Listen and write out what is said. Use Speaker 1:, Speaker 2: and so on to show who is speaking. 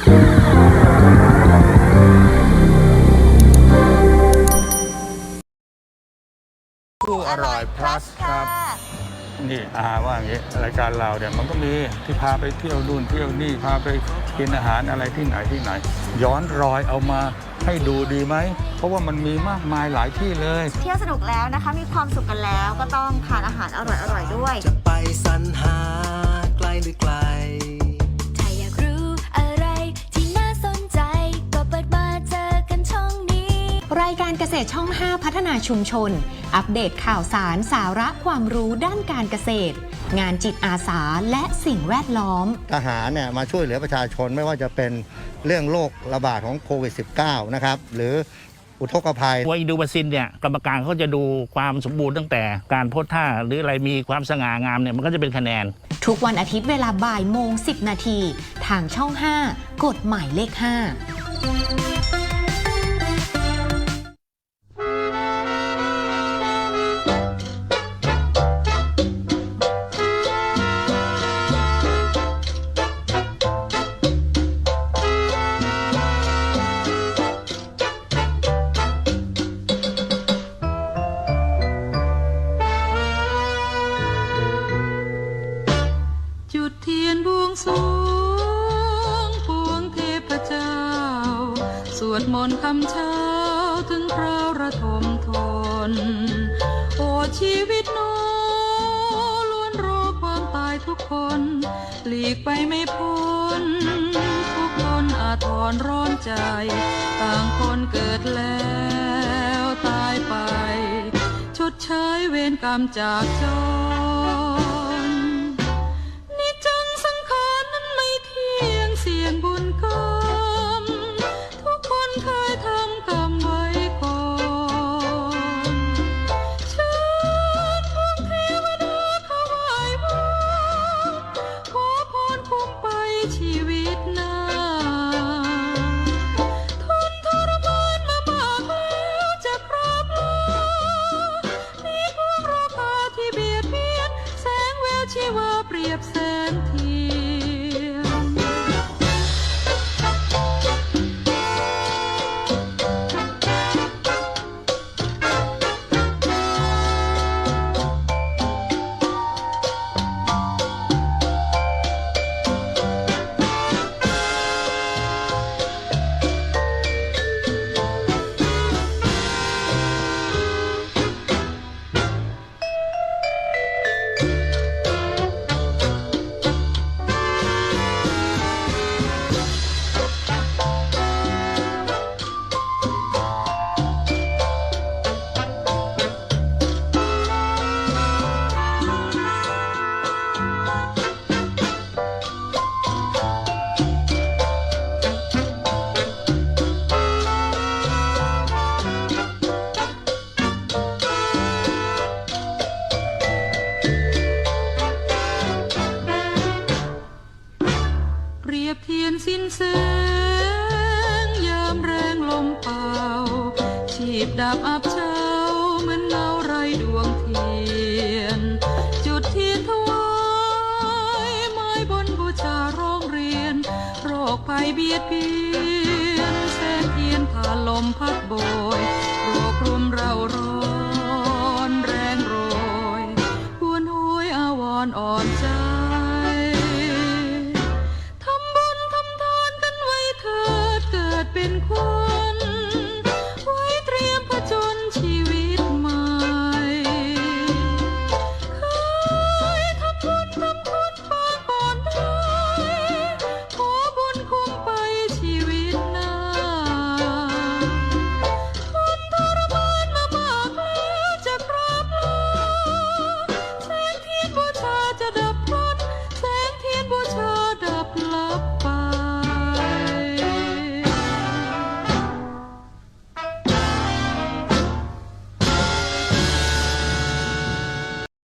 Speaker 1: ผู้อร่อย plus ครับ นี่อาว่าอย่างนี้รายการเราเนี่ยมันก็มีที่พาไปเที่ยวนู่นเที่ยวนี่พาไปกินอาหารอะไรที่ไหนที่ไหน ย้อนรอยเอามาให้ดูดีไหม เพราะว่ามันมีมากมายหลายที่เลย
Speaker 2: เที่ยวสนุกแล้วนะคะ มีความสุขกันแล้ว ก็ต้องทานอาหารอร่อยๆด้วย
Speaker 3: จะไปสรรหา
Speaker 4: ตรช่อง 5 พัฒนาชุมชน อัปเดตข่าวสารสาระความรู้ด้านการเกษตร งานจิตอาสาและสิ่งแวดล้อม
Speaker 5: ทหารเนี่ยมาช่วยเหลือประชาชนไม่ว่าจะเป็นเรื่องโรคระบาดของโควิด -19 นะครับ หรืออุทกภัย
Speaker 6: วัวอินโดบาซินเนี่ยกรรมการเขาจะดูความสมบูรณ์ตั้งแต่การโพสท่าหรืออะไรมีความสง่างามเนี่ยมันก็จะเป็นคะแนน
Speaker 4: ทุกวันอาทิตย์เวลาบ่ายโมง 10 นาที ทางช่อง 5 กฎหมายเลข 5
Speaker 7: ยนบวงสรวงปวงเทพเจ้า สวดมนต์คำเช้าถึงคราวระทมทน โอชีวิตหน้อล้วนรอความตายทุกคน หลีกไปไม่พ้น ทุกคนอาทรร้อนใจ ต่างคนเกิดแล้วตายไป ชดใช้เวรกรรมจากจร ทียนสิ้นแสงยามแรงลมเป่าชีพดับอับเช้าเหมือนเงาไรดวงเทียน จุดเทียนถวายไม้บนบูชาร้องเรียน โรคภัยเบียดเบียนแสงเทียนผ่านลมพัดโบย been quiet.